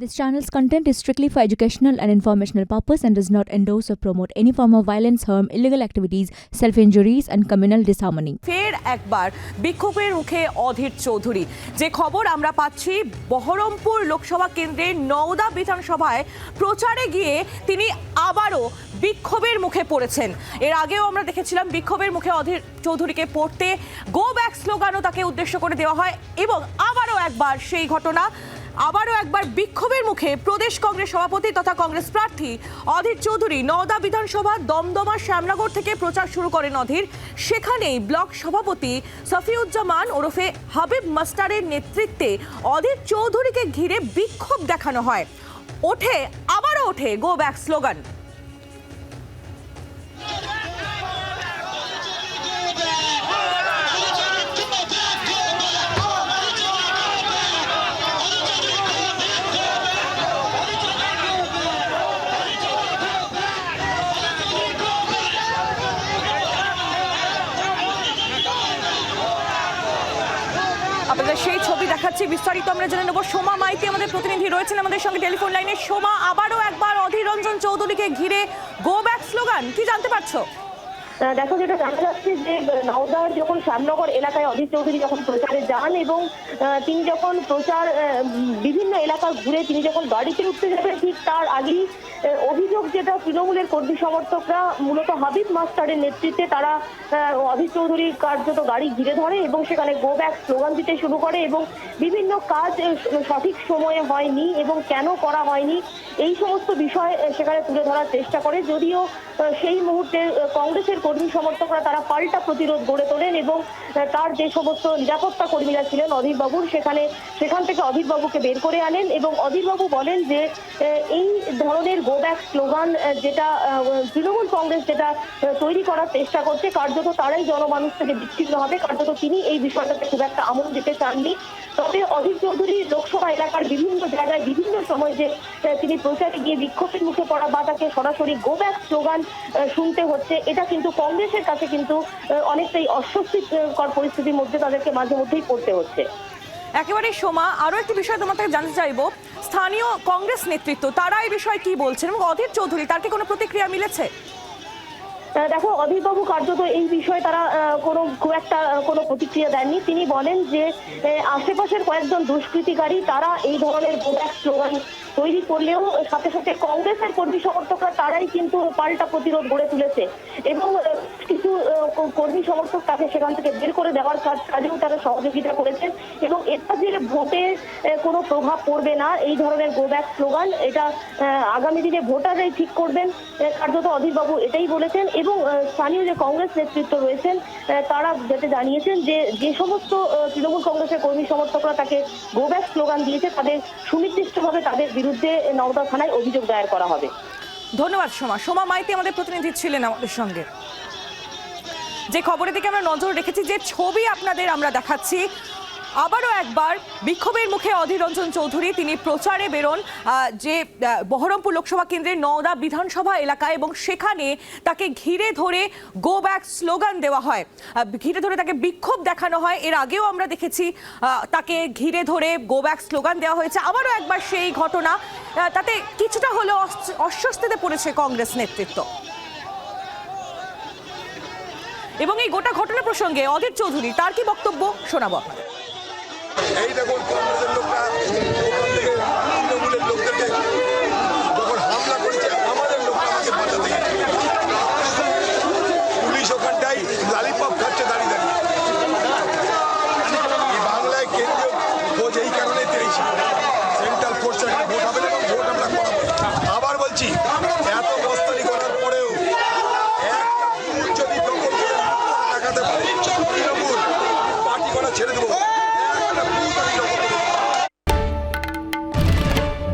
This channel's content is strictly for educational and informational purpose and does not endorse or promote any form of violence, harm, illegal activities, self-injuries and communal disharmony. ফের একবার বিক্ষোভের মুখে অধীর চৌধুরী যে খবর আমরা পাচ্ছি বহরমপুর লোকসভা কেন্দ্রের নওদা বিধানসভায় প্রচারে গিয়ে তিনি আবারও বিক্ষোভের মুখে পড়েছেন এর আগেও আমরা দেখেছিলাম বিক্ষোভের মুখে অধীর চৌধুরীকে পড়তে গো ব্যাক স্লোগানও তাকে উদ্দেশ্য করে দেওয়া হয় এবং আবারও একবার সেই ঘটনা আবারও একবার বিক্ষোভের মুখে প্রদেশ কংগ্রেস সভাপতি তথা কংগ্রেস প্রার্থী অধীর চৌধুরী নওদা বিধানসভা দমদমা শ্যামনগর থেকে প্রচার শুরু করেন অধীর। সেখানেই ব্লক সভাপতি সফিউজ্জামান ওরফে হাবিব মাস্টারের নেতৃত্বে অধীর চৌধুরীকে ঘিরে বিক্ষোভ দেখানো হয়। ওঠে, আবারও ওঠে গো ব্যাক স্লোগান আপনাদের সেই ছবি দেখাচ্ছি, বিস্তারিত আমরা জেনে নেব। সোমা মাইতি আমাদের প্রতিনিধি রয়েছেন আমাদের সঙ্গে টেলিফোন লাইনে। সোমা, আবারও একবার অধীর রঞ্জন চৌধুরীকে ঘিরে গো ব্যাক স্লোগান কি জানতে পারছ? দেখো যেটা জানা যাচ্ছে যে নওদার যখন শ্যামনগর এলাকায় অধীর চৌধুরী যখন প্রচারে যান এবং তিনি যখন প্রচার বিভিন্ন এলাকা ঘুরে তিনি যখন গাড়িতে উঠতে যাবেন, ঠিক তার আগেই অভিযোগ যেটা তৃণমূলের কর্মী সমর্থকরা, মূলত হাবিব মাস্টারের নেতৃত্বে তারা অধীর চৌধুরীর কার্যত গাড়ি ঘিরে ধরে এবং সেখানে গো ব্যাক স্লোগান দিতে শুরু করে এবং বিভিন্ন কাজ সঠিক সময়ে হয়নি এবং কেন করা হয়নি, এই সমস্ত বিষয় সেখানে তুলে ধরার চেষ্টা করে। যদিও সেই মুহূর্তে কংগ্রেসের কর্মী সমর্থকরা তারা পাল্টা প্রতিরোধ গড়ে তোলেন এবং তার যে সমস্ত নিরাপত্তা কর্মীরা ছিলেন অধীরবাবুর সেখানে, সেখান থেকে অধীরবাবুকে বের করে আনেন এবং অধীরবাবু বলেন যে এই ধরনের গো ব্যাক স্লোগান যেটা তৃণমূল কংগ্রেস যেটা তৈরি করার চেষ্টা করছে, কার্যত তারাই জনমানুষ থেকে বিচ্ছিন্ন হবে। কার্যত তিনি এই বিষয়টাতে খুব একটা আমল দিতে চাননি। তবে অধীর চৌধুরী লোকসভা এলাকার বিভিন্ন জায়গায় বিভিন্ন সময় যে তিনি প্রচারে গিয়ে বিক্ষোভের মুখে পড়া বা তাকে সরাসরি গো ব্যাক স্লোগান শুনতে হচ্ছে, এটা কিন্তু কংগ্রেসের কাছে কিন্তু অনেকটাই অস্বস্তিকর পরিস্থিতির মধ্যে তাদেরকে মাঝে মধ্যেই পড়তে হচ্ছে। একেবারে সোমা, আরও একটি বিষয় তোমার থেকে জানতে চাইব। স্থানীয় কংগ্রেস নেতৃত্ব, তারা এই বিষয়ে কি বলছেন? এবং অধীর চৌধুরী, তার কি কোনো প্রতিক্রিয়া মিলেছে? দেখো, অধীরবাবু কার্যত এই বিষয়ে তারা কোনো, খুব একটা কোনো প্রতিক্রিয়া দেননি। তিনি বলেন যে আশেপাশের কয়েকজন দুষ্কৃতিকারী, তারা এই ধরনের গোব্যাক স্লোগান তৈরি করলেও, সাথে সাথে কংগ্রেসের কর্মী সমর্থকরা, তারাই কিন্তু পাল্টা প্রতিরোধ গড়ে তুলেছে। এবং কিছু কর্মী সমর্থক তাকে সেখান থেকে বের করে দেওয়ার কাজ, কাজেও তারা সহযোগিতা করেছেন। এবং এটা যে ভোটে কোনো প্রভাব পড়বে না, এই ধরনের গো ব্যাক স্লোগান এটা আগামী দিনে ভোটাররাই ঠিক করবেন। কার্যত অধীরবাবু এটাই বলেছেন। এবং স্থানীয় যে কংগ্রেস নেতৃত্ব রয়েছেন তারা যাতে জানিয়েছেন যে যে সমস্ত তৃণমূল কংগ্রেসের কর্মী সমর্থকরা তাকে গো ব্যাক স্লোগান দিয়েছে, তাদের সুনির্দিষ্টভাবে তাদের বিরুদ্ধে নওদা থানায় অভিযোগ দায়ের করা হবে। ধন্যবাদ, সোমা। সোমা মাইতি আমাদের প্রতিনিধি ছিলেন আমাদের সঙ্গে। যে খবরের দিকে আমরা নজর রেখেছি, যে ছবি আপনাদের আমরা দেখাচ্ছি আবারও একবার বিক্ষোভের মুখে অধীর রঞ্জন চৌধুরী, তিনি প্রচারে বেরোন যে বহরমপুর লোকসভা কেন্দ্রের নওদা বিধানসভা এলাকায় এবং সেখানে তাকে ঘিরে ধরে গো ব্যাক স্লোগান দেওয়া হয়। ঘিরে ধরে তাকে বিক্ষোভ দেখানো হয়। এর আগেও আমরা দেখেছি তাকে ঘিরে ধরে গো ব্যাক স্লোগান দেওয়া হয়েছে। আবারও একবার সেই ঘটনা তাতে কিছুটা হলেও অস্বস্তিতে পড়েছে কংগ্রেস নেতৃত্ব। এবং এই গোটা ঘটনা প্রসঙ্গে অধীর চৌধুরী, তার কি বক্তব্য? শোনাবো আপনাদের। এই দেখুন কংগ্রেসের লোকরা